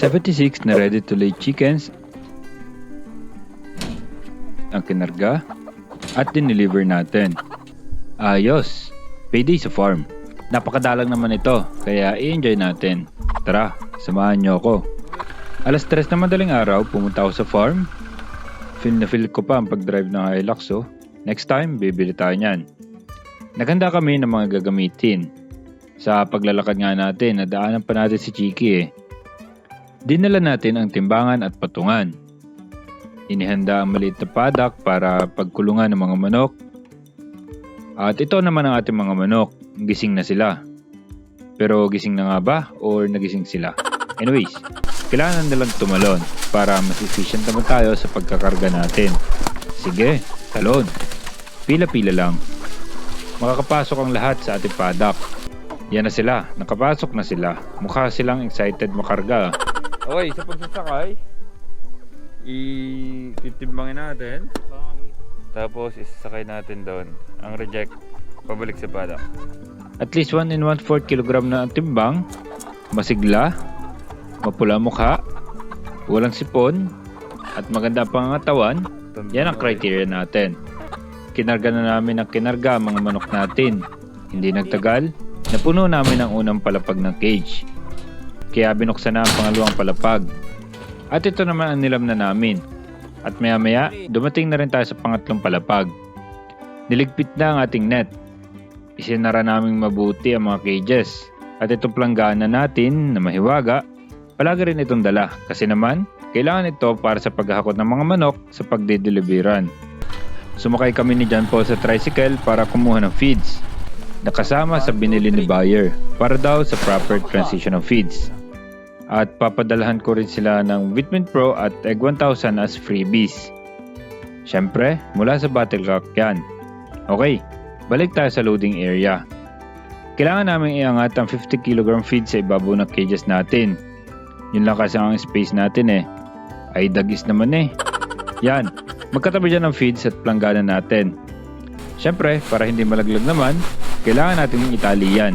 76 na ready to lay chickens ang kinarga at dineliver natin. Ayos! Payday sa farm. Napakadalang naman ito, kaya i-enjoy natin. Tara, samahan niyo ako. Alas 3 na madaling araw, pumunta ako sa farm. Feel na feel ko pa ang pag-drive ng Hilux oh. Next time, bibili tayo niyan. Naghanda kami ng mga gagamitin. Sa paglalakad nga natin, nadaanan pa natin si Chiki eh. Dinala natin ang timbangan at patungan. Inihanda ang maliit na padak para pagkulungan ng mga manok. At ito naman ang ating mga manok. Gising na sila. Pero gising na nga ba or nagising sila? Anyways, kailangan nilang tumalon para mas efficient naman tayo sa pagkakarga natin. Sige, talon. Pila-pila lang. Makakapasok ang lahat sa ating padak. Yan na sila, nakapasok na sila. Mukha silang excited makarga. Okay, sa pagsasakay, ititimbangin natin. Tapos isasakay natin doon. Ang reject, pabalik sa bala. At least 1 and 1 4 kg na ang timbang, masigla, mapula mukha, walang sipon, at maganda ang pangangatawan, yan ang criteria natin. Kinarga na namin ang kinarga ang mga manok natin. Hindi nagtagal, napuno namin ang unang palapag ng cage. Kaya binuksan na ang pangalawang palapag. At ito naman ang nilam na namin. At maya maya, dumating na rin tayo sa pangatlong palapag. Niligpit na ang ating net. Isinara naming mabuti ang mga cages. At itong planggana natin na mahiwaga, palagi rin itong dala kasi naman, kailangan ito para sa paghahakot ng mga manok sa pagdideliveran. Sumakay kami ni John Paul sa tricycle para kumuha ng feeds. Nakasama sa binili ni buyer para daw sa proper transition of feeds. At papadalahan ko rin sila ng Vitamin Pro at Egg 1000 as freebies. Siyempre, mula sa Battlecock yan. Okay, balik tayo sa loading area. Kailangan namin iangat ang 50 kg feed sa ibabaw ng cages natin. Yun lang kasi ang space natin eh. Ay dagis naman eh. Yan, magkatabi dyan ang feeds at planggana natin. Siyempre, para hindi malaglag naman, kailangan natin itali yan.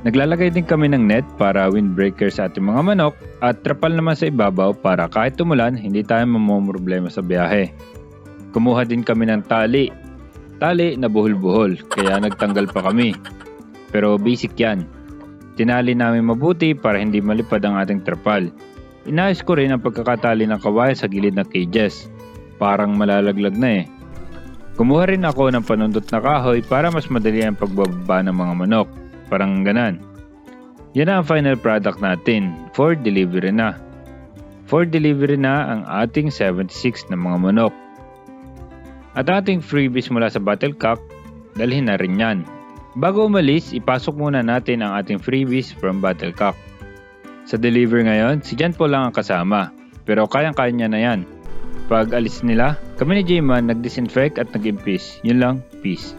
Naglalagay din kami ng net para windbreaker sa ating mga manok at trapal naman sa ibabaw para kahit tumulan, hindi tayo mamomroblema sa biyahe. Kumuha din kami ng tali. Tali na buhol-buhol, kaya nagtanggal pa kami. Pero basic yan. Tinali namin mabuti para hindi malipad ang ating trapal. Inayos ko rin ang pagkakatali ng kawayan sa gilid ng cages. Parang malalaglag na eh. Kumuha rin ako ng panundot na kahoy para mas madali ang pagbababa ng mga manok. Parang ganan. Yan na ang final product natin for delivery na. For delivery na ang ating 76 na mga manok. At ating freebies mula sa Battlecock, dalhin na rin yan. Bago umalis, ipasok muna natin ang ating freebies from Battlecock. Sa deliver ngayon, si Jan po lang ang kasama. Pero kayang-kaya niya na yan. Pag alis nila, kami ni J-Man nag-disinfect at nag-impis. Yun lang, peace.